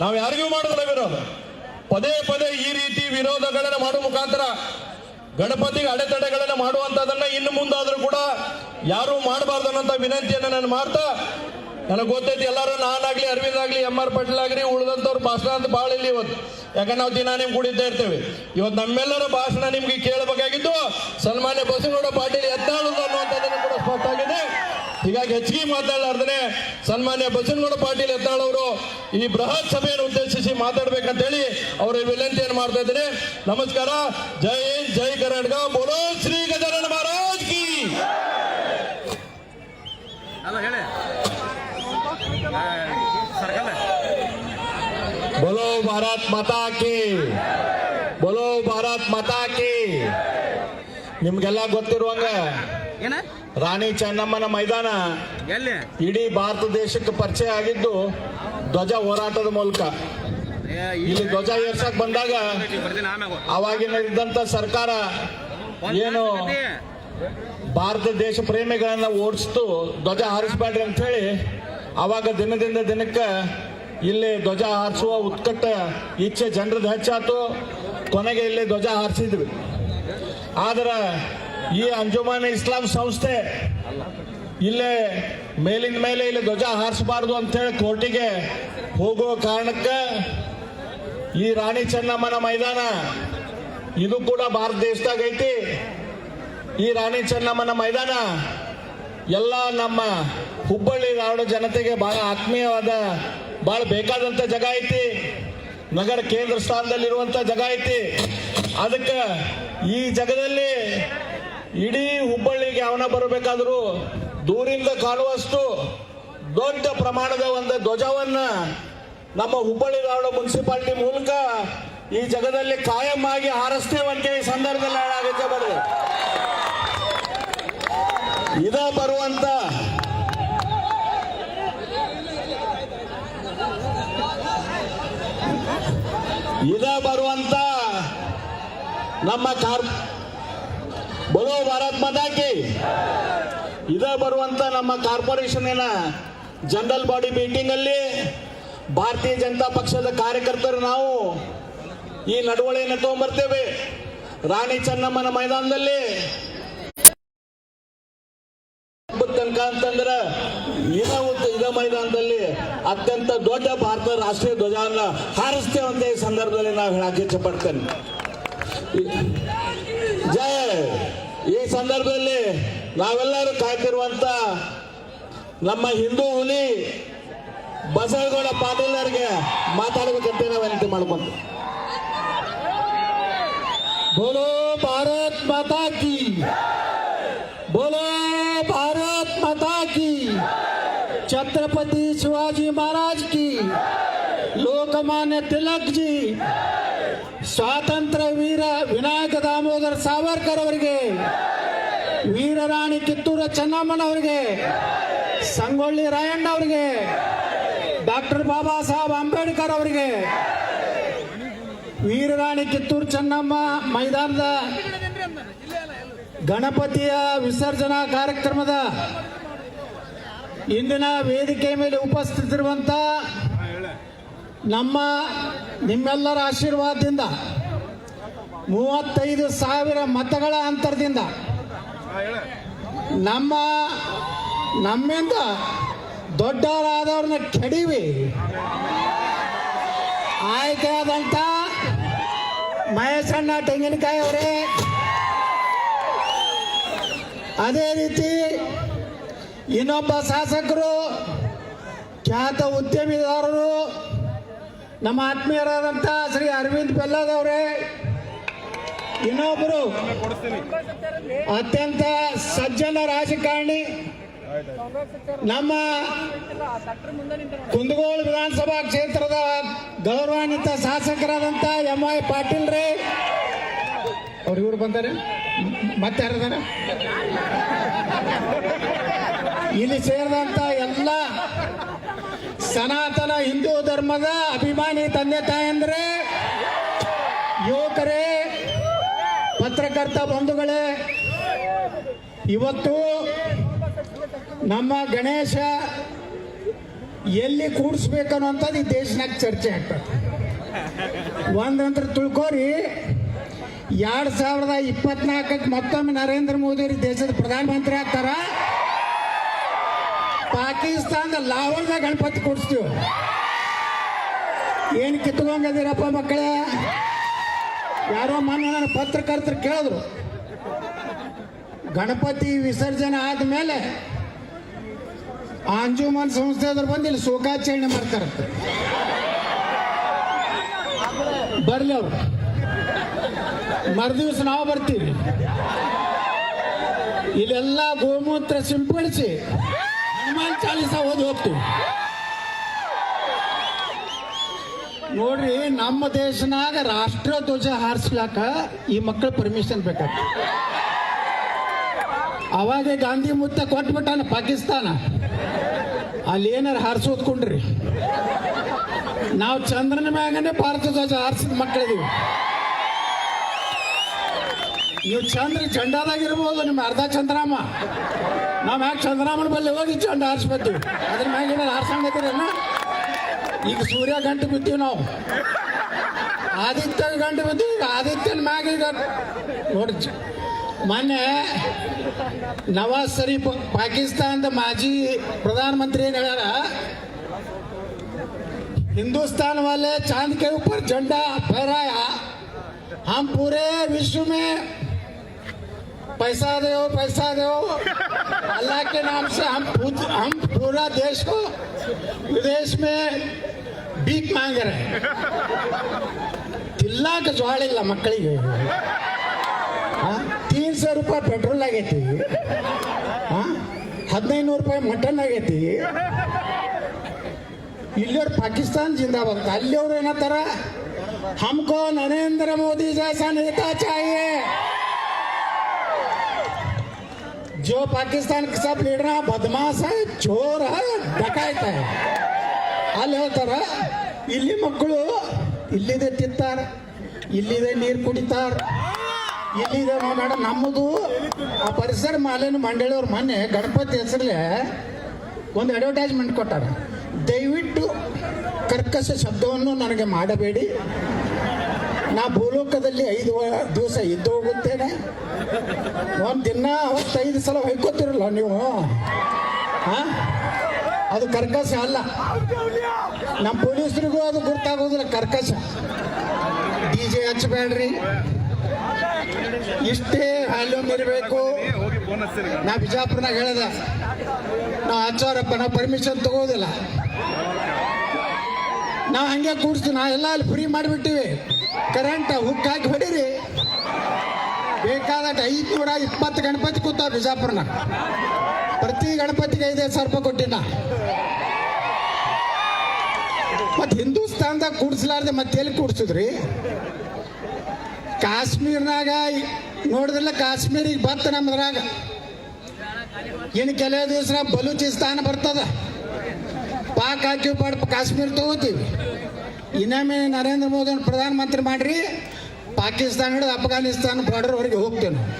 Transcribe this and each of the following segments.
ನಾವು ಯಾರಿಗೂ ಮಾಡೋದಿಲ್ಲ ವಿರೋಧ. ಪದೇ ಪದೇ ಈ ರೀತಿ ವಿರೋಧಗಳನ್ನು ಮಾಡುವ ಮುಖಾಂತರ ಗಣಪತಿಗೆ ಅಡೆತಡೆಗಳನ್ನು ಮಾಡುವಂತದನ್ನ ಇನ್ನು ಮುಂದಾದ್ರೂ ಕೂಡ ಯಾರು ಮಾಡಬಾರ್ದು ಅನ್ನೋಂಥ ವಿನಂತಿಯನ್ನು ನಾನು ಮಾಡ್ತಾ, ನನಗೆ ಗೊತ್ತೈತಿ ಎಲ್ಲರೂ ನಾನಾಗ್ಲಿ ಅರವಿಂದ್ ಆಗ್ಲಿ ಎಂ ಆರ್ ಪಟೇಲ್ ಆಗ್ಲಿ, ಉಳಿದಂಥವ್ರು ಭಾಷಣ ಅಂತ ಭಾಳ ಇಲ್ಲಿ ಇವತ್ತು. ಯಾಕಂದ್ರೆ ನಾವು ದಿನ ನಿಮ್ಗೆ ಕುಡಿತಾ ಇರ್ತೇವೆ. ಇವತ್ತು ನಮ್ಮೆಲ್ಲರ ಭಾಷಣ ನಿಮ್ಗೆ ಕೇಳಬೇಕಾಗಿದ್ದು ಸನ್ಮಾನ್ಯ ಬಸವನಗೌಡ ಪಾಟೀಲ್ ಎತ್ತಾಳು ಅನ್ನುವಂಥದ್ದನ್ನು ಕೂಡ ಸ್ಪಷ್ಟ ಹೀಗಾಗಿ ಹೆಚ್ಚಿಗೆ ಮಾತಾಡಲಾರ್ದೇ ಸನ್ಮಾನ್ಯ ಬಸವನಗೌಡ ಪಾಟೀಲ್ ಯತ್ನಾಳ್ ಅವರು ಈ ಬೃಹತ್ ಸಭೆಯನ್ನು ಉದ್ದೇಶಿಸಿ ಮಾತಾಡ್ಬೇಕಂತೇಳಿ ಅವರ ವಿನಂತಿಯನ್ನು ಮಾಡ್ತಾ ಇದ್ದೀನಿ. ನಮಸ್ಕಾರ. ಜೈ ಹಿಂದ್ ಜೈ ಕರ್ನಾಟಕ. ಬೋಲೋ ಶ್ರೀ ಗಜಾನನ ಮಹಾರಾಜ್ ಕಿ ಬೋಲೋ ಭಾರತ್ ಮಾತಾ ಕಿ ಬೋಲೋ ಭಾರತ್ ಮಾತಾ ಕಿ ನಿಮ್ಗೆಲ್ಲ ಗೊತ್ತಿರುವಂಗ ಏನ? ರಾಣಿ ಚೆನ್ನಮ್ಮನ ಮೈದಾನ. ಇಡೀ ಭಾರತ ದೇಶಕ್ಕೆ ಪರಿಚಯ ಆಗಿದ್ದು ಧ್ವಜ ಹೋರಾಟದ ಮೂಲಕ. ಇಲ್ಲಿ ಧ್ವಜ ಏರ್ಸಕ್ ಬಂದಾಗ ಅವಾಗಿನ ಇದ್ದಂತ ಸರ್ಕಾರ ಏನು ಭಾರತ ದೇಶ ಪ್ರೇಮಿಗಳನ್ನ ಓಡಿಸ್ತು ಧ್ವಜ ಹಾರಿಸ್ಬೇಡ್ರಿ ಅಂತ ಹೇಳಿ ಅವಾಗ ದಿನದಿಂದ ದಿನಕ್ಕೆ ಇಲ್ಲಿ ಧ್ವಜ ಹಾರಿಸುವ ಉತ್ಕಟ್ಟ ಇಚ್ಛೆ ಜನರದ್ದು ಹೆಚ್ಚಾತು ಕೊನೆಗೆ ಇಲ್ಲಿ ಧ್ವಜ ಹಾರಿಸಿದ್ವಿ. ಆದ್ರೆ ಈ ಅಂಜುಮಾನ್ ಇಸ್ಲಾಂ ಸಂಸ್ಥೆ ಇಲ್ಲೇ ಮೇಲಿನ ಮೇಲೆ ಇಲ್ಲಿ ಧ್ವಜ ಹಾರಿಸಬಾರ್ದು ಅಂತ ಹೇಳಿ ಕೋರ್ಟಿಗೆ ಹೋಗುವ ಕಾರಣಕ್ಕೆ ಈ ರಾಣಿ ಚೆನ್ನಮ್ಮನ ಮೈದಾನ ಇದು ಕೂಡ ಭಾರತ ದೇಶದಾಗ ಐತಿ. ಈ ರಾಣಿ ಚೆನ್ನಮ್ಮನ ಮೈದಾನ ಎಲ್ಲ ನಮ್ಮ ಹುಬ್ಬಳ್ಳಿ ನಾಡು ಜನತೆಗೆ ಬಹಳ ಆತ್ಮೀಯವಾದ, ಬಹಳ ಬೇಕಾದಂತ ಜಾಗ ಐತಿ. ನಗರ ಕೇಂದ್ರ ಸ್ಥಾನದಲ್ಲಿರುವಂತ ಜಾಗ ಐತಿ. ಅದಕ್ಕೆ ಈ ಜಗದಲ್ಲಿ ಇಡೀ ಹುಬ್ಬಳ್ಳಿಗೆ ಅವನ ಬರಬೇಕಾದ್ರೂ ದೂರಿಂದ ಕಾಣುವಷ್ಟು ದೊಡ್ಡ ಪ್ರಮಾಣದ ಒಂದು ಧ್ವಜವನ್ನ ನಮ್ಮ ಹುಬ್ಬಳ್ಳಿ ಧಾರವಾಡ ಮುನ್ಸಿಪಾಲಿಟಿ ಮೂಲಕ ಈ ಜಗದಲ್ಲಿ ಕಾಯಂ ಆಗಿ ಹಾರಿಸ್ತೇವಂತೆ ಈ ಸಂದರ್ಭದಲ್ಲಿ ಹೇಳಾಗುತ್ತೆ ಬರಲಿ ಇದ ಬರುವಂತ ಇದ ಬರುವಂತ ನಮ್ಮ ಕಾರ್ ಬರೋ ಭಾರತ್ ಮಾತಾಕಿ ಇದ ಬರುವಂತ ನಮ್ಮ ಕಾರ್ಪೊರೇಷನಿನ ಜನರಲ್ ಬಾಡಿ ಮೀಟಿಂಗ್ ಅಲ್ಲಿ ಭಾರತೀಯ ಜನತಾ ಪಕ್ಷದ ಕಾರ್ಯಕರ್ತರು ನಾವು ಈ ನಡವಳಿಯನ್ನು ತಗೊಂಡ್ಬರ್ತೇವೆ ರಾಣಿ ಚೆನ್ನಮ್ಮನ ಮೈದಾನದಲ್ಲಿ. ತನಕ ಅಂತಂದ್ರ ಇದ ಮೈದಾನದಲ್ಲಿ ಅತ್ಯಂತ ದೊಡ್ಡ ಭಾರತ ರಾಷ್ಟ್ರೀಯ ಧ್ವಜವನ್ನ ಹಾರಿಸ್ತೇವೆ ಅಂತ ಈ ಸಂದರ್ಭದಲ್ಲಿ ನಾವು ಹೇಳಕ್ಕೆ ಇಚ್ಛೆ ಪಡ್ತೇನೆ. ಈ ಸಂದರ್ಭದಲ್ಲಿ ನಾವೆಲ್ಲರೂ ಕಾಯ್ತಿರುವಂತ ನಮ್ಮ ಹಿಂದೂ ಹುಲಿ ಬಸವಗೌಡ ಪಾಟೀಲರಿಗೆ ಮಾತಾಡಬೇಕಂತ ನಾವು ವಿನಂತಿ ಮಾಡ್ಕೊಂತ ಚೆನ್ನಮ್ಮನವರಿಗೆ ಸಂಗೊಳ್ಳಿ ರಾಯಣ್ಣ ಅವರಿಗೆ, ಡಾಕ್ಟರ್ ಬಾಬಾ ಸಾಹೇಬ್ ಅಂಬೇಡ್ಕರ್ ಅವರಿಗೆ, ವೀರರಾಣಿ ಕಿತ್ತೂರು ಚೆನ್ನಮ್ಮ ಮೈದಾನದ ಗಣಪತಿಯ ವಿಸರ್ಜನಾ ಕಾರ್ಯಕ್ರಮದ ಇಂದಿನ ವೇದಿಕೆ ಮೇಲೆ ಉಪಸ್ಥಿತಿರುವಂತ ನಮ್ಮ ನಿಮ್ಮೆಲ್ಲರ ಆಶೀರ್ವಾದದಿಂದ ಮೂವತ್ತೈದು ಸಾವಿರ ಮತಗಳ ಅಂತರದಿಂದ ನಮ್ಮ, ನಮ್ಮಿಂದ ದೊಡ್ಡವರಾದವ್ರನ್ನ ಕೆಡಿವಿ. ಆಯ್ಕೆ ಆದಂತ ಮಹೇಶಣ್ಣ ತೆಂಗಿನಕಾಯಿ ಅವರೇ, ಅದೇ ರೀತಿ ಇನ್ನೊಬ್ಬ ಶಾಸಕರು, ಖ್ಯಾತ ಉದ್ಯಮಿದಾರರು, ನಮ್ಮ ಆತ್ಮೀಯರಾದಂಥ ಶ್ರೀ ಅರವಿಂದ್ ಬೆಲ್ಲದವರೇ ಇನ್ನೊಬ್ಬರು ಅತ್ಯಂತ ಸಜ್ಜನ ರಾಜಕಾರಣಿ ನಮ್ಮ ಕುಂದಗೋಳ ವಿಧಾನಸಭಾ ಕ್ಷೇತ್ರದ ಗೌರವಾನ್ವಿತ ಶಾಸಕರಾದಂಥ ಎಂ ಐ ಪಾಟೀಲ್ ರೇ. ಅವ್ರ ಇವ್ರು ಬಂದಾರೆ? ಮತ್ತೆ ಯಾರದಾರ? ಇಲ್ಲಿ ಸೇರಿದಂತ ಎಲ್ಲ ಸನಾತನ ಹಿಂದೂ ಧರ್ಮದ ಅಭಿಮಾನಿ ತಂದೆ ತಾಯಂದ್ರೆ ಯುವಕರೇ ಪತ್ರಕರ್ತ ಬಂಧುಗಳೇ, ಇವತ್ತು ನಮ್ಮ ಗಣೇಶ ಎಲ್ಲಿ ಕೂಡಿಸ್ಬೇಕನ್ನುವಂಥದ್ದು ಈ ದೇಶನಾಗ ಚರ್ಚೆ ಆಗ್ತದೆ. ಒಂದಂತ್ರ ತಿಳ್ಕೋರಿ, ಎರಡು ಸಾವಿರದ ಇಪ್ಪತ್ನಾಲ್ಕಕ್ಕೆ ಮತ್ತೊಮ್ಮೆ ನರೇಂದ್ರ ಮೋದಿ ಅವರು ದೇಶದ ಪ್ರಧಾನಮಂತ್ರಿ ಆಗ್ತಾರ? ಪಾಕಿಸ್ತಾನದ ಲಾಹೋರ್ದಾಗ ಗಣಪತಿ ಕೂಡಿಸ್ತೀವಿ. ಏನು ಕಿತ್ಕೊಂಡದಿರಪ್ಪ ಮಕ್ಕಳೇ? ಯಾರೋ ಮೊನ್ನೆ ನನ್ನ ಪತ್ರಕರ್ತರು ಕೇಳಿದ್ರು. ಗಣಪತಿ ವಿಸರ್ಜನೆ ಆದ್ಮೇಲೆ ಅಂಜುಮನ್ ಸಂಸ್ಥೆಯವ್ರು ಬಂದು ಇಲ್ಲಿ ಶೋಕಾಚರಣೆ ಮಾಡ್ತಾರಂತೆ ಬರ್ಲಿ ಅವ್ರು. ಮರುದಿವ್ಸ ನಾವು ಬರ್ತೀವಿ. ಇಲ್ಲೆಲ್ಲ ಗೋಮೂತ್ರ ಸಿಂಪಡಿಸಿ ಹನುಮಾನ್ ಚಾಲಿಸ ಓದಿ ಹೋಗ್ತೀವಿ. ನೋಡ್ರಿ, ನಮ್ಮ ದೇಶನಾಗ ರಾಷ್ಟ್ರ ಧ್ವಜ ಹಾರಿಸ್ಲಾಕ ಈ ಮಕ್ಕಳ ಪರ್ಮಿಷನ್ ಬೇಕಾಗ್ತದೆ ಅವಾಗ ಗಾಂಧಿ ಮುತ್ತ ಕೊಟ್ಬಿಟ್ಟಾನ ಪಾಕಿಸ್ತಾನ. ಅಲ್ಲಿ ಏನಾರು ಹಾರಿಸೋದ್ಕೊಂಡ್ರಿ ನಾವು ಚಂದ್ರನ ಮ್ಯಾಗನೆ ಭಾರತ ಧ್ವಜ ಹಾರಿಸಿದ ಮಕ್ಕಳಿದೀವಿ. ನೀವು ಚಂದ್ರ ಚಂಡಾದಾಗಿರ್ಬೋದು, ನಿಮ್ಮ ಅರ್ಧ ಚಂದ್ರಾಮ. ನಾವು ಯಾಕೆ ಚಂದ್ರಾಮನ ಬಲ್ಲಿ ಹೋಗಿ ಚಂಡ ಹಾರಿಸ್ಬೇಕು. ಅದ್ರ ಮ್ಯಾಗ ಏನಾರು ಹಾರ್ಸಂಗತ್ತಿರಲ್ಲ ಈಗ ಸೂರ್ಯ ಗಂಟು ಬಿದ್ದೀವಿ ನಾವು ಆದಿತ್ಯ ಗಂಟು ಬಿದ್ದೀವಿ ಈಗ ಆದಿತ್ಯನ ಮ್ಯಾಗ ಈಗ ನೋಡಿ ಚ- ಮೊನ್ನೆ ನವಾಜ್ ಶರೀಫ್ ಪಾಕಿಸ್ತಾನದ ಮಾಜಿ ಪ್ರಧಾನಮಂತ್ರಿ ಏನು ಹೇಳ್ಯಾರ हिंदुस्तान वाले चांद के ऊपर झंडा फहराया हम पूरे विश्व में पैसा दो पैसा दो अल्लाह के नाम से हम पूज- हम पूरा देश को विदेश में भीख मांग रहे हैं ತಿಲ್ಲಾಕ ಜ್ವಾಳ ಇಲ್ಲ ಮಕ್ಕಳಿಗೆ ತೀನ್ ಸಾವಿರ ರೂಪಾಯಿ ಪೆಟ್ರೋಲ್ ಆಗೈತಿ ಹದಿನೈದು ನೂರು ರೂಪಾಯಿ ಮಟನ್ ಆಗೈತಿ ಇಲ್ಲಿಯವ್ರು ಪಾಕಿಸ್ತಾನ ಜಿಂದಾಬಾದ್ ಅಲ್ಲಿಯವ್ರು ಏನತ್ತಾರ हमको नरेंद्र मोदी जैसा नेता चाहिए जो पाकिस्तान के सब लीडर हैं बदमाश है चोर है डकैत है ಅಲ್ಲಿ ಹೇಳ್ತಾರ? ಇಲ್ಲಿ ಮಕ್ಕಳು ಇಲ್ಲಿದೆ ತಿಂತಾರ, ಇಲ್ಲಿದೆ ನೀರು ಕುಡಿತಾರ. ಇಲ್ಲಿದೆ ನೋಡೋಣ ನಮ್ಮದು ಆ ಪರಿಸರ ಮಾಲೇನು ಮಂಡಳಿಯವ್ರ ಮೊನ್ನೆ ಗಣಪತಿ ಹೆಸರಲ್ಲೇ ಒಂದು ಅಡ್ವರ್ಟೈಸ್ಮೆಂಟ್ ಕೊಟ್ಟಾರ. ದಯವಿಟ್ಟು ಕರ್ಕಶ ಶಬ್ದವನ್ನು ನನಗೆ ಮಾಡಬೇಡಿ. ನಾ ಭೂಲೋಕದಲ್ಲಿ ಐದು ದಿವಸ ಇದ್ದು ಹೋಗುತ್ತೇನೆ. ಒಂದು ದಿನ, ಅವತ್ತೈದು ಸಲ ಹೊಯ್ಕೋತಿರಲ್ಲ ನೀವು? ಹಾ ಅದು ಕರ್ಕಶ ಅಲ್ಲ. ನಮ್ಮ ಪೊಲೀಸರಿಗೂ ಅದು ಗೊತ್ತಾಗೋದಿಲ್ಲ ಕರ್ಕಶ. ಡಿ ಜೆ ಹಚ್ಚಬೇಡ್ರಿ. ಇಷ್ಟೇ ವ್ಯಾಲ್ಯೂಮ್ ಇರಬೇಕು ನಾ ಬಿಜಾಪುರನಾಗ ಹೇಳ್ದ ನಾವು ಹಚ್ಚೋರಪ್ಪ ನಾವು ಪರ್ಮಿಷನ್ ತಗೋದಿಲ್ಲ. ನಾವು ಹಂಗೆ ಕೂಡಿಸ್ತೀವಿ ನಾ ಎಲ್ಲ ಅಲ್ಲಿ ಫ್ರೀ ಮಾಡಿಬಿಟ್ಟಿವಿ. ಕರೆಂಟ್ ಹುಕ್ ಹಾಕಿ ಹೊಡೀರಿ. ಐದು ಐದುನೂರ ಇಪ್ಪತ್ತು ಗಣಪತಿ ಕೂತ ಬಿಜಾಪುರನಾಗ. ಪ್ರತಿ ಗಣಪತಿಗೆ ಐದೈದು ಸಾವಿರ ರೂಪಾಯಿ ಕೊಟ್ಟಿನ. ಮತ್ತು ಹಿಂದೂಸ್ತಾನದಾಗ ಕೂಡಿಸ್ಲಾರ್ದೆ ಮತ್ತೆ ಎಲ್ಲಿ ಕೂಡಿಸಿದ್ರಿ? ಕಾಶ್ಮೀರ್ನಾಗ ನೋಡಿದ್ರಲ್ಲ ಕಾಶ್ಮೀರಿಗೆ ಬತ್ತ ನಮ್ಮದ್ರಾಗ ಇನ್ನು ಕೆಲವು ದಿವಸ ಬಲೂಚಿಸ್ತಾನ ಬರ್ತದ. ಪಾಕ್ ಹಾಕಿ ಪಡ್ ಕಾಶ್ಮೀರ ತಗೋತೀವಿ. ಇನ್ನೊಮ್ಮೆ ನರೇಂದ್ರ ಮೋದಿ ಪ್ರಧಾನಮಂತ್ರಿ ಮಾಡ್ರಿ, ಪಾಕಿಸ್ತಾನ ಹಿಡಿದು ಅಫ್ಘಾನಿಸ್ತಾನ ಬಾರ್ಡರ್ವರೆಗೆ ಹೋಗ್ತೇವೆ ನಾವು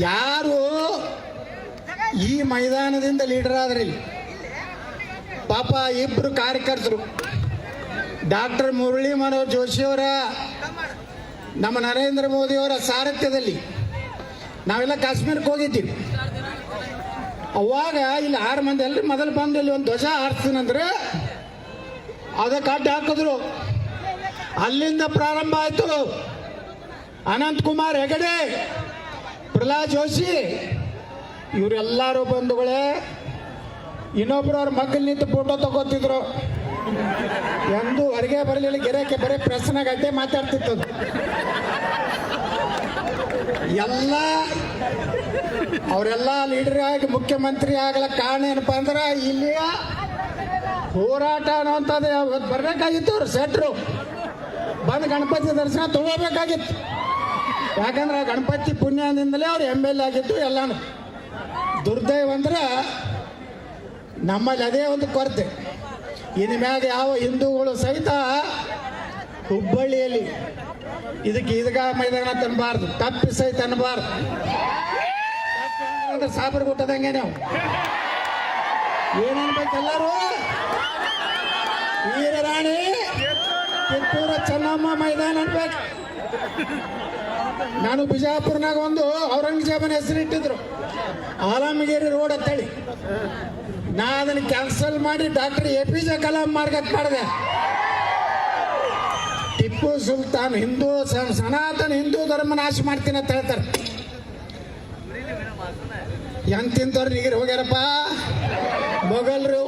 ಯಾರು ಈ ಮೈದಾನದಿಂದ ಲೀಡರ್ ಆದ್ರಿ ಪಾಪ ಇಬ್ರು ಕಾರ್ಯಕರ್ತರು. ಡಾಕ್ಟರ್ ಮುರಳಿ ಮನೋಹರ್ ಜೋಶಿಯವರ ನಮ್ಮ ನರೇಂದ್ರ ಮೋದಿಯವರ ಸಾರಥ್ಯದಲ್ಲಿ ನಾವೆಲ್ಲ ಕಾಶ್ಮೀರಕ್ಕೆ ಹೋಗಿದ್ದೀವಿ. ಅವಾಗ ಇಲ್ಲಿ ಆರು ಮಂದಿ, ಎಲ್ರು ಮೊದಲು ಬಂದು ಒಂದು ಧ್ವಜ ಹಾರಿಸ್ತೀನಂದ್ರೆ ಅದಕ್ಕೆ ಅಡ್ಡ ಹಾಕಿದ್ರು. ಅಲ್ಲಿಂದ ಪ್ರಾರಂಭ ಆಯಿತು. ಅನಂತ್ ಕುಮಾರ್ ಹೆಗಡೆ ಪ್ರಹ್ಲಾದ್ ಜೋಶಿ, ಇವರೆಲ್ಲರೂ ಬಂಧುಗಳೇ. ಇನ್ನೊಬ್ರು ಅವ್ರ ಮಕ್ಕಳು ನಿಂತು ಫೋಟೋ ತಗೋತಿದ್ರು. ಎಂದು ಹೊರಗೆ ಬರಲಿಲ್ಲ, ಗೆರೆಕ್ಕೆ ಬರೀ ಪ್ರೆಸ್ನಾಗ ಮಾತಾಡ್ತಿತ್ತು. ಎಲ್ಲ ಅವರೆಲ್ಲ ಲೀಡರ್ ಆಗಿ, ಮುಖ್ಯಮಂತ್ರಿ ಆಗಲ ಕಾರಣ ಏನಪ್ಪ ಅಂದ್ರೆ, ಇಲ್ಲಿಯ ಹೋರಾಟ ಅನ್ನೋಂಥದ್ದು ಬರ್ಬೇಕಾಗಿತ್ತು ಅವ್ರು ಸೆಟ್ರು ಬಂದು ಗಣಪತಿ ದರ್ಶನ ತಗೋಬೇಕಾಗಿತ್ತು. ಯಾಕಂದ್ರೆ ಗಣಪತಿ ಪುಣ್ಯದಿಂದಲೇ ಅವ್ರು ಎಂ ಎಲ್ ಎ ಆಗಿತ್ತು ಎಲ್ಲಾನು. ದುರ್ದೈವ ಅಂದ್ರೆ ನಮ್ಮಲ್ಲಿ ಅದೇ ಒಂದು ಕೊರತೆ. ಇನ್ನು ಯಾವ ಹಿಂದೂಗಳು ಸಹಿತ ಹುಬ್ಬಳ್ಳಿಯಲ್ಲಿ ಇದಕ್ಕೆ ಇದಗ ಮೈದಾನ ತನ್ನಬಾರ್ದು ತಪ್ಪಿ ಸಹಿತ ಅನ್ನಬಾರ್ದು ಸಾಬರ್ ಗುಟ್ಟದಂಗೆ ನಾವು. ಏನನ್ಬೇಕು ಎಲ್ಲರೂ? ವೀರರಾಣಿ ಕಿತ್ತೂರ ಚೆನ್ನಮ್ಮ ಮೈದಾನ ಅನ್ಬೇಕು. ನಾನು ಬಿಜಾಪುರ್ನಾಗ ಒಂದು ಔರಂಗಜೇಬನ ಹೆಸರಿಟ್ಟಿದ್ರು. ಆಲಮಗಿರಿ ರೋಡ್ ಅಂತೇಳಿ. ನಾ ಅದನ್ನ ಕ್ಯಾನ್ಸಲ್ ಮಾಡಿ doctor A P J Kalam ಮಾರ್ಗಕ್ಕೆ ಮಾಡಿದೆ. ಟಿಪ್ಪು ಸುಲ್ತಾನ್ ಹಿಂದೂ ಸನಾತನ ಹಿಂದೂ ಧರ್ಮ ನಾಶ ಮಾಡ್ತೀನಿ ಅಂತ ಹೇಳ್ತಾರೆ. ಎಂತಿಂತವ್ರು ನೀರು ಹೋಗ್ಯಾರಪ್ಪ. ಮೊಘಲರು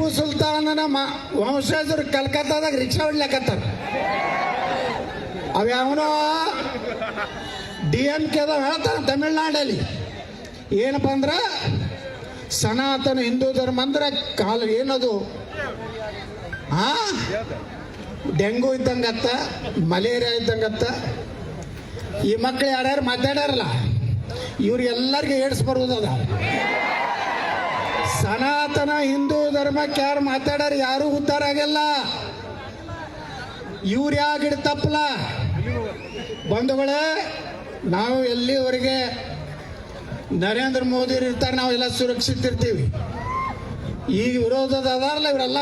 ಟಿಪ್ಪು ಸುಲ್ತಾನನ ಮ ವಂಶಜರು ಕಲ್ಕತ್ತಾದಾಗ ರಿಕ್ಷಾ ಹೊಡ್ಲಕತ್ತಾರ. ಅವ್ಯಾವನೋ ಡಿ ಎಂ ಕೆದ ಹೇಳ್ತಾನೆ ತಮಿಳ್ನಾಡಲ್ಲಿ. ಏನಪ್ಪ ಅಂದ್ರೆ ಸನಾತನ ಹಿಂದೂ ಧರ್ಮ ಅಂದ್ರೆ ಕಾಲ ಏನದು? ಹಾ ಡೆಂಗು ಇದ್ದಂಗತ್ತ, ಮಲೇರಿಯಾ ಇದ್ದಂಗತ್ತ. ಈ ಮಕ್ಳು ಯಾರ್ಯಾರು ಮಾತಾಡ್ಯಾರಲ್ಲ ಇವ್ರಿಗೆಲ್ಲರಿಗೂ ಏಡ್ಸ್ ಬರುವುದದ ಸನಾತನ ಹಿಂದೂ ಧರ್ಮಕ್ಕೆ ಯಾರು ಮಾತಾಡೋರು ಯಾರು ಉದ್ಧಾರ ಆಗಿಲ್ಲ. ಇವ್ರು ಯಾಕೆ ತಪ್ಪಲ ಬಂಧುಗಳೇ, ನಾವು ಎಲ್ಲಿವರೆಗೆ ನರೇಂದ್ರ ಮೋದಿ ಇರ್ತಾರೆ, ನಾವೆಲ್ಲ ಸುರಕ್ಷಿತ ಇರ್ತೀವಿ ಈ ವಿರೋಧದ ಅದಾರಲ್ಲ ಇವರೆಲ್ಲ?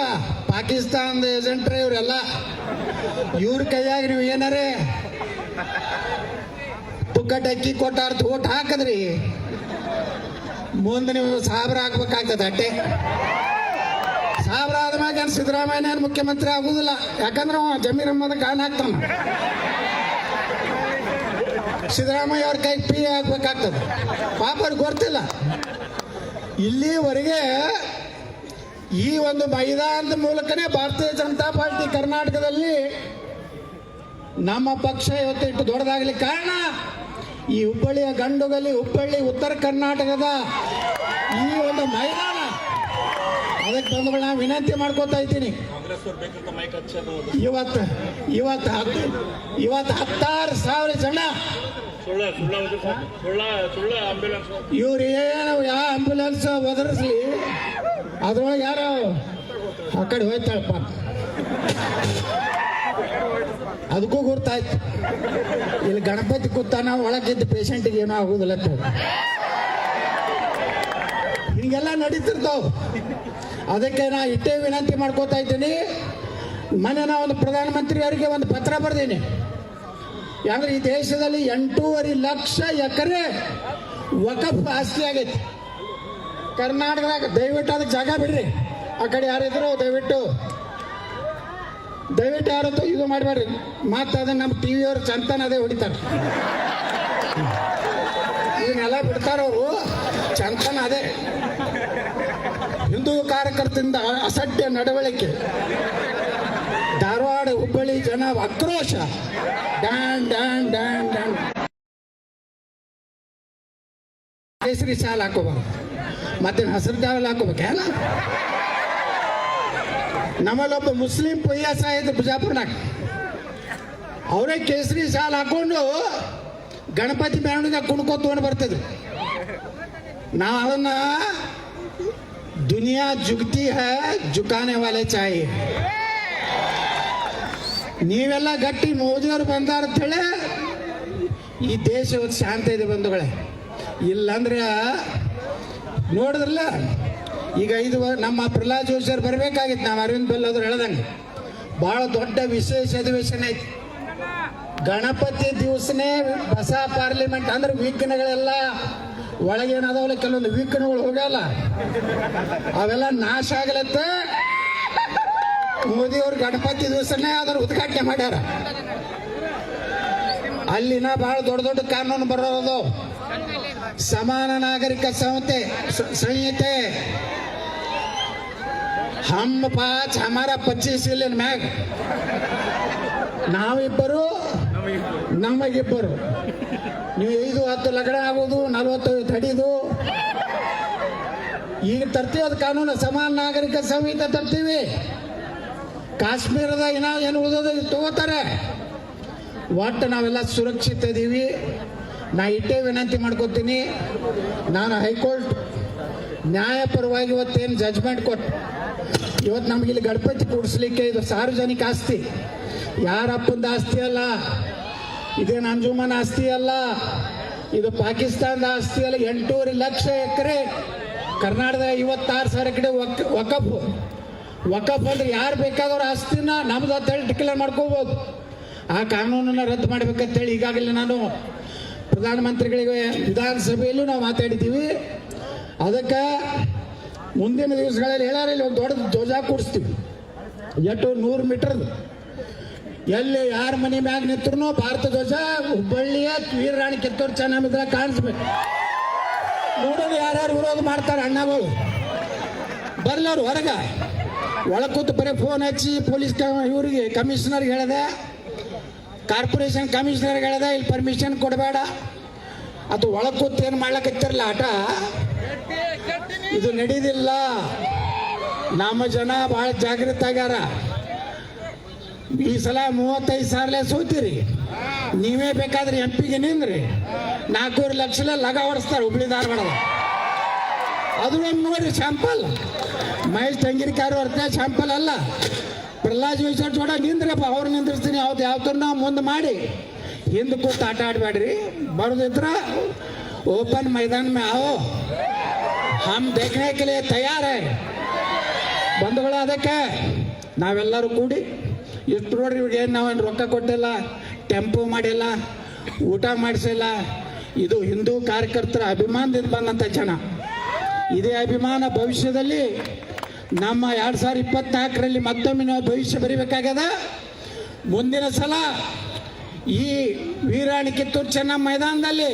ಪಾಕಿಸ್ತಾನದ ಏಜೆಂಟ್ರೆ ಇವರೆಲ್ಲ? ಇವ್ರ ಕೈಯಾಗ ನೀವು ಏನಾರೇ ಪುಕ್ಕಟ್ ಅಕ್ಕಿ ಕೊಟ್ಟಾರ್ದು ಓಟ್ ಹಾಕದ್ರಿ? ಮುಂದೆ ನೀವು ಸಾಬರ ಆಗ್ಬೇಕಾಗ್ತದೆ ಅಟ್ಟೆ. ಸಾಬರ ಆದ್ಮ್ಯಾಗ ಮ್ಯಾಗ ಸಿದ್ದರಾಮಯ್ಯ ಮುಖ್ಯಮಂತ್ರಿ ಆಗುದಿಲ್ಲ. ಯಾಕಂದ್ರೆ ಜಮೀರ್ ಅಹ್ಮದ್ ಖಾನ್ ಹಾಕ್ತಾನ. ಸಿದ್ದರಾಮಯ್ಯ ಅವ್ರ ಕೈ ಪಿ ಹಾಕ್ಬೇಕಾಗ್ತದೆ ಪಾಪ ಗೊತ್ತಿಲ್ಲ. ಇಲ್ಲಿವರೆಗೆ ಈ ಒಂದು ಮೈದಾನದ ಮೂಲಕನೇ ಭಾರತೀಯ ಜನತಾ ಪಾರ್ಟಿ ಕರ್ನಾಟಕದಲ್ಲಿ ನಮ್ಮ ಪಕ್ಷ ಇವತ್ತು ಇಟ್ಟು ದೊಡ್ಡದಾಗಲಿ ಕಾರಣ ಈ ಹುಬ್ಬಳ್ಳಿಯ ಗಂಡುಗಲಿ ಹುಬ್ಬಳ್ಳಿ ಉತ್ತರ ಕರ್ನಾಟಕದ ಈ ಒಂದು ಮೈದಾನ. ಅದಕ್ಕೆ ಬಂದು ನಾನು ವಿನಂತಿ ಮಾಡ್ಕೋತಾ ಇದ್ದೀನಿ. ಇವತ್ತು ಇವತ್ತು ಹತ್ತು ಇವತ್ತು ಹತ್ತಾರು ಸಾವಿರ ಜನ. ಇವ್ರು ಏನು ಯಾವ ಆಂಬ್ಯುಲೆನ್ಸ್ ಒದರಿಸ್ಲಿ? ಅದ್ರೊಳಗೆ ಯಾರು? ಆ ಕಡೆ ಹೋಯ್ತಾಳಪ್ಪ. ಅದಕ್ಕೂ ಗುರ್ತಾಯ್ತು ಇಲ್ಲಿ ಗಣಪತಿ ಕೂತಾನ, ಒಳಗಿದ್ದ ಪೇಷಂಟಿಗೆ ಏನೋ ಆಗುದಿಲ್ಲ. ಹಿಂಗೆಲ್ಲ ನಡೀತಿರ್ತಾವ. ಅದಕ್ಕೆ ನಾ ಇಟ್ಟೇ ವಿನಂತಿ ಮಾಡ್ಕೋತಾ ಇದ್ದೀನಿ. ಮೊನ್ನೆ ನಾ ಒಂದು ಪ್ರಧಾನಮಂತ್ರಿ ಅವರಿಗೆ ಒಂದು ಪತ್ರ ಬರ್ದೇನೆ. ಯಾಕಂದ್ರೆ ಈ ದೇಶದಲ್ಲಿ ಎಂಟೂವರೆ ಲಕ್ಷ ಎಕರೆ ವಕಫ್ ಆಸ್ತಿ ಆಗೈತಿ. ಕರ್ನಾಟಕದಾಗ ದಯವಿಟ್ಟು ಅದಕ್ಕೆ ಜಾಗ ಬಿಡ್ರಿ. ಆ ಕಡೆ ಯಾರಿದ್ರು ದಯವಿಟ್ಟು ದಯವಿಟ್ಟು ಯಾರು ಇದು ಮಾಡಬೇಡ್ರಿ. ಮತ್ತು ನಮ್ಮ ಟಿ ವಿಯವ್ರು ಚಂತನ ಅದೇ ಹೊಡಿತಾರೆ. ಇದನ್ನೆಲ್ಲ ಬಿಡ್ತಾರವರು ಚಂತನ ಅದೇ. ಹಿಂದೂ ಕಾರ್ಯಕರ್ತರಿಂದ ಅಸಡ್ಯ ನಡವಳಿಕೆ. ಧಾರವಾಡ ಹುಬ್ಬಳ್ಳಿ ಜನ ಆಕ್ರೋಶ. ಡ್ಯಾನ್ ಡ್ಯಾನ್ ಡ್ಯಾನ್ ಡ್ಯಾನ್. ಕೇಸರಿ ಸಾಲ ಹಾಕೋಬಾರ್ದು. ಮತ್ತೆ ಹಸಿರು ದಾವಲ್ ಹಾಕೋಬೇಕೇನ ನಮ್ಮಲ್ಲೊಬ್ಬ ಮುಸ್ಲಿಂ ಪೊಯ್ಯಾಸ ಇದ್ರು ಬಿಜಾಪುರ್ನಾಗ. ಅವರೇ ಕೇಸರಿ ಸಾಲ ಹಾಕೊಂಡು ಗಣಪತಿ ಮೆರವಣಿಗೆ ಕುಣ್ಕೋ ತೊಗೊಂಡು ಬರ್ತಿದ್ರು. ನಾವು ಅದನ್ನ ದುನಿಯಾ ಜುಗ್ತಿ ಹೇ ಜುಕಾನೆ ವಾಲೆ ಚಾಯಿ. ನೀವೆಲ್ಲ ಗಟ್ಟಿ ಮೋದಿಯವರು ಬಂದಾರ ಅಂತ ಹೇಳಿ ಈ ದೇಶ ಶಾಂತ ಇದೆ ಬಂಧುಗಳೇ. ಇಲ್ಲಂದ್ರೆ ನೋಡಿದ್ರಲ್ಲ ಈಗ ಐದು ನಮ್ಮ ಪ್ರಹ್ಲಾದ್ ಜೋಶಿ ಅವ್ರು ಬರಬೇಕಾಗಿತ್ತು. ನಾವು ಅರವಿಂದ್ ಬೆಲ್ ಅವ್ರು ಹೇಳ್ದಂಗೆ. ಭಾಳ ದೊಡ್ಡ ವಿಶೇಷ ಅಧಿವೇಶನ ಐತಿ. ಗಣಪತಿ ದಿವಸನೇ ಹೊಸ ಪಾರ್ಲಿಮೆಂಟ್ ಅಂದ್ರೆ ವಿಘ್ನಗಳೆಲ್ಲ ಏನಾದವಲ್ಲ, ಕೆಲವೊಂದು ವಿಘ್ನಗಳು ಹೋಗಲ್ಲ. ಅವೆಲ್ಲ ನಾಶ ಆಗಲತ್ತ. ಮೋದಿ ಅವ್ರು ಗಣಪತಿ ದಿವಸನೇ ಅದ್ರ ಉದ್ಘಾಟನೆ ಮಾಡ್ಯಾರ. ಅಲ್ಲಿನ ಬಹಳ ದೊಡ್ಡ ದೊಡ್ಡ ಕಾನೂನು ಬರೋದು ಸಮಾನ ನಾಗರಿಕ ಸಂಹಿತೆ ಸಂಹಿತೆ ಪಾಚ್ ಹಮಾರ ಪಚ್ಚೀಸ್ ಇಲ್ಲಿನ ಮ್ಯಾಗ. ನಾವಿಬ್ಬರು, ನಮಗಿಬ್ಬರು. ನೀವು ಐದು, ಹತ್ತು ಲಗ್ನ ಆಗೋದು, ನಲ್ವತ್ತು ತಡಿದು ಈಗ ತರ್ತೀವಿ ಅದು ಕಾನೂನು, ಸಮಾನ ನಾಗರಿಕ ಸಂಹಿತೆ ತರ್ತೀವಿ. ಕಾಶ್ಮೀರದ ಏನೋ ಏನು ಉಳಿದೋದು ತಗೋತಾರೆ. ಒಟ್ಟು ನಾವೆಲ್ಲ ಸುರಕ್ಷಿತ ಇದ್ದೀವಿ ನಾ ಇಟ್ಟೇ ವಿನಂತಿ ಮಾಡ್ಕೋತೀನಿ. ನಾನು ಹೈಕೋರ್ಟ್ ನ್ಯಾಯಪರವಾಗಿ ಇವತ್ತೇನು ಜಜ್ಮೆಂಟ್ ಕೊಟ್ಟು ಇವತ್ತು ನಮ್ಗೆ ಇಲ್ಲಿ ಗಣಪತಿ ಕೂಡಿಸ್ಲಿಕ್ಕೆ ಇದು ಸಾರ್ವಜನಿಕ ಆಸ್ತಿ. ಯಾರಪ್ಪಂದ ಆಸ್ತಿ ಅಲ್ಲ? ಇದೇನು ಅಂಜುಮನ್ ಆಸ್ತಿ ಅಲ್ಲ? ಇದು ಪಾಕಿಸ್ತಾನದ ಆಸ್ತಿ ಅಲ್ಲ? ಎಂಟೂವರೆ ಲಕ್ಷ ಎಕರೆ ಕರ್ನಾಟಕದ ಐವತ್ತಾರು ಸಾವಿರ ಕಡೆ ವಕ್, ವಕಫ್. ವಕಫ್ ಅಂದ್ರೆ ಯಾರು ಬೇಕಾದವ್ರ ಆಸ್ತಿನ ನಮ್ದು ಅಂತೇಳಿ ಡಿಕ್ಲೇರ್ ಮಾಡ್ಕೋಬೋದು. ಆ ಕಾನೂನನ್ನು ರದ್ದು ಮಾಡ್ಬೇಕಂತೇಳಿ ಈಗಾಗಲೇ ನಾನು ಪ್ರಧಾನಮಂತ್ರಿಗಳಿಗೆ ವಿಧಾನಸಭೆಯಲ್ಲೂ ನಾವು ಮಾತಾಡಿದ್ದೀವಿ. ಅದಕ್ಕೆ ಮುಂದಿನ ದಿವಸಗಳಲ್ಲಿ ಹೇಳಾರ, ಇಲ್ಲಿ ಒಂದು ದೊಡ್ಡ ಧ್ವಜ ಕೂಡಿಸ್ತೀವಿ. ಎಷ್ಟು ನೂರು ಮೀಟರ್ ಎಲ್ಲಿ ಯಾರ ಮನೆ ಮ್ಯಾಗ ನಿಂತ್ರು ಭಾರತ ಧ್ವಜ, ಹುಬ್ಬಳ್ಳಿಯ ವೀರರಾಣಿ ಕಿತ್ತೂರು ಚೆನ್ನಮಿದ್ರ ಕಾಣಿಸ್ಬೇಕು. ನೋಡೋದು ಯಾರ್ಯಾರು ವಿರೋಧ ಮಾಡ್ತಾರೆ ಅಣ್ಣಗಳು ಬರ್ಲವ್ರು ಹೊರಗ. ಕೂತು ಬರೀ ಫೋನ್ ಹಚ್ಚಿ ಪೊಲೀಸ್ ಇವರಿಗೆ ಕಮಿಷನರ್ಗೆ ಹೇಳಿದೆ ಕಾರ್ಪೊರೇಷನ್ ಕಮಿಷನರ್ಗೆ ಹೇಳಿದೆ, ಇಲ್ಲಿ ಪರ್ಮಿಷನ್ ಕೊಡಬೇಡ. ಅದು ಒಳ ಕೂತು ಏನು ಮಾಡ್ಲಕತ್ತಿರಲ್ಲ ಆಟ? ಇದು ನಡೀದಿಲ್ಲ. ನಮ್ಮ ಜನ ಭಾಳ ಜಾಗೃತ ಆಗ್ಯಾರ. ಈ ಸಲ ಮೂವತ್ತೈದು ಸಾವಿರಲೇ ಸೋತಿರಿ. ನೀವೇ ಬೇಕಾದ್ರೆ ಎಂ ಪಿಗೆ ನಿಂದ್ರಿ. ನಾಲ್ಕೂವರೆ ಲಕ್ಷ ಲಗ ಹೊಡಿಸ್ತಾರೆ ಹುಬ್ಳಿ ಧಾರವಾಡದ. ಅದು ಒಂದು ನೋಡಿ ಶಾಂಪಲ್. ಮಹೇಶ್ ತಂಗಿರಿಕಾರು ಅರ್ಥ ಶಾಂಪಲ್ ಅಲ್ಲ. ಪ್ರಹ್ಲಾದ್ ಜೋಶಿ ಜೋಡ ನಿಂದ್ರಪ್ಪ, ಅವ್ರು ನಿಂದಿರ್ತೀನಿ ಯಾವ್ದು ಯಾವ್ದುನ ಮುಂದೆ ಮಾಡಿ. ಹಿಂದೆ ಕೂತು ಆಟ ಆಡಬೇಡ್ರಿ. ಬರೋದಿದ್ರ, ಓಪನ್ ಮೈದಾನ ಮೇ हम देखने के लिए तैयार है ಬಂಧುಗಳು ಅದಕ್ಕೆ ನಾವೆಲ್ಲರೂ ಕೂಡಿ ಇಷ್ಟು ನೋಡ್ರಿ ಇವ್ರಿಗೆ ಏನು ನಾವೇನು ರೊಕ್ಕ ಕೊಟ್ಟಿಲ್ಲ ಟೆಂಪೋ ಮಾಡಿಲ್ಲ ಊಟ ಮಾಡಿಸಿಲ್ಲ ಇದು ಹಿಂದೂ ಕಾರ್ಯಕರ್ತರ ಅಭಿಮಾನದಿಂದ ಬಂದಂಥ ಜನ ಇದೇ ಅಭಿಮಾನ ಭವಿಷ್ಯದಲ್ಲಿ ನಮ್ಮ ಎರಡು ಸಾವಿರದ ಇಪ್ಪತ್ನಾಲ್ಕರಲ್ಲಿ ಮತ್ತೊಮ್ಮೆ ನಾವು ಭವಿಷ್ಯ ಬರಿಬೇಕಾಗ್ಯದ ಮುಂದಿನ ಸಲ ಈ ವೀರಾಣಿ ಕಿತ್ತೂರು ಚೆನ್ನಮ್ಮ ಮೈದಾನದಲ್ಲಿ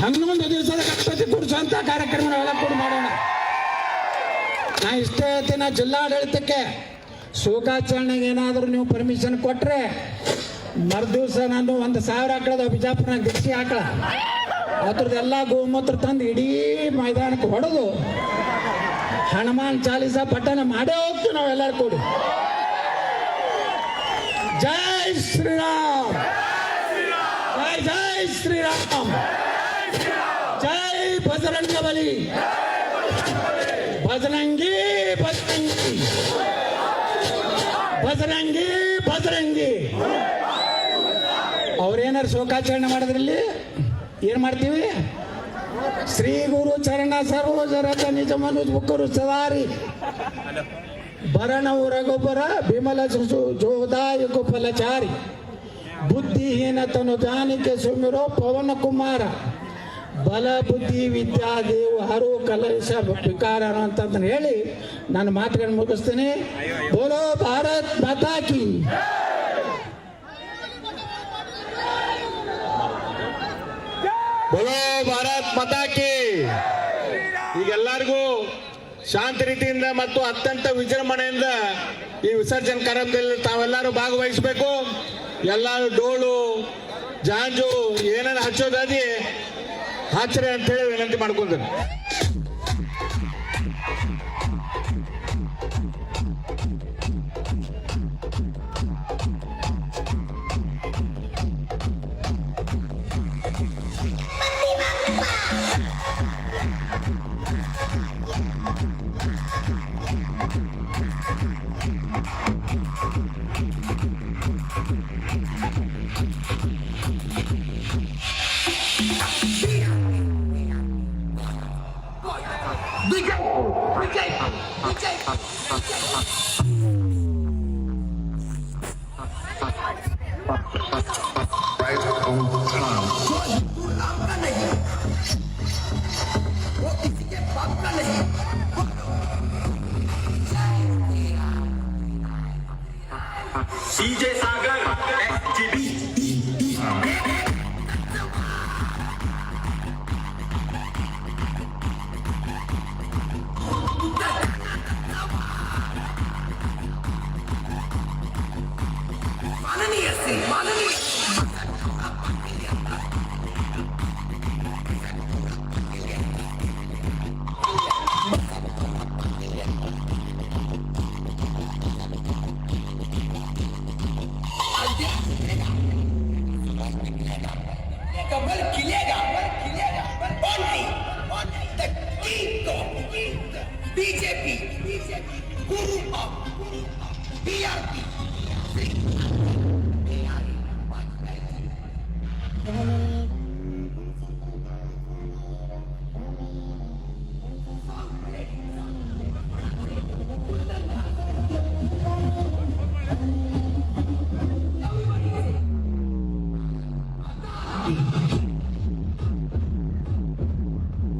ಹನ್ನೊಂದು ದಿವಸದ ಗಣಪತಿ ಕೂಡಿಸುವಂಥ ಕಾರ್ಯಕ್ರಮ ನಾವೆಲ್ಲ ಕೂಡ ಮಾಡೋಣ. ನಾ ಇಷ್ಟೇ ಹೇಳ್ತೀನಿ ಜಿಲ್ಲಾಡಳಿತಕ್ಕೆ ಶೋಕಾಚರಣೆಗೆ ಏನಾದರೂ ನೀವು ಪರ್ಮಿಷನ್ ಕೊಟ್ಟರೆ ಮರುದಿವಸ ನಾನು ಒಂದು ಸಾವಿರ ಆಕಳದ ಬಿಜಾಪುರನಾಗ ಬಿಡಿಸಿ ಆಕಳ ಅದ್ರದ್ದೆಲ್ಲ ಗೋಮೂತ್ರ ತಂದು ಇಡೀ ಮೈದಾನಕ್ಕೆ ಹೊಡೆದು ಹನುಮಾನ್ ಚಾಲೀಸ ಪಟ್ಟಣ ಮಾಡೇ ಹೋಗ್ತೀವಿ ನಾವೆಲ್ಲರೂ ಕೂಡಿ. ಜೈ ಶ್ರೀರಾಮ್. ಜೈ ಜೈ ಶ್ರೀರಾಮ್. ಬಲಿ ಬಜರಂಗಿ ಬಜರಂಗಿ ಬಜರಂಗಿ ಬಜರಂಗಿ ಅವ್ರೇನಾರು ಶೋಕಾಚರಣೆ ಮಾಡಿದ್ರಲ್ಲಿ? ಏನ್ ಮಾಡ್ತೀವಿ? ಶ್ರೀ ಗುರು ಚರಣ ಸರೋಜರ ನಿಜ ಮನುಜ್ ಬುಕ್ಕರು ಸದಾರಿ ಭರಣವು ರಘುಬರ ಬಿಮಲ ಜೋದಾಯ ಜೋದಾಯಕು ಬುದ್ಧಿಹೀನತನು ಬುದ್ಧಿಹೀನ ತನು ಜಾನಿಕೆ ಸುಮಿರೋ ಪವನ ಕುಮಾರ ಬಲ ಬುದ್ಧಿ ವಿದ್ಯಾ, ದೇವ, ಹರು, ಕಲಶ, ವಿಕಾರ ಅಂತಂತ ಹೇಳಿ ನನ್ನ ಮಾತುಗಳನ್ನು ಮುಗಿಸ್ತೀನಿ. ಬೋಲೋ ಭಾರತ್ ಮಾತಾ ಕಿ. ಬೋಲೋ ಭಾರತ್ ಮತಾಕಿ ಈಗೆಲ್ಲರಿಗೂ ಶಾಂತ ರೀತಿಯಿಂದ ಮತ್ತು ಅತ್ಯಂತ ವಿಜೃಂಭಣೆಯಿಂದ ಈ ವಿಸರ್ಜನ್ ಕಾರ್ಯಕ್ರಮದಲ್ಲಿ ತಾವೆಲ್ಲರೂ ಭಾಗವಹಿಸಬೇಕು. ಎಲ್ಲರೂ ಡೋಳು ಜಾಂಜು, ಏನೇನು ಹಚ್ಚೋದಾದಿ ಹಚ್ಚ್ರಿ ಅಂತ ಹೇಳಿ ವಿನಂತಿ ಮಾಡ್ಕೊಂತೀನಿ. वो किसी के बाप का नहीं सीजे सागर एसजीबी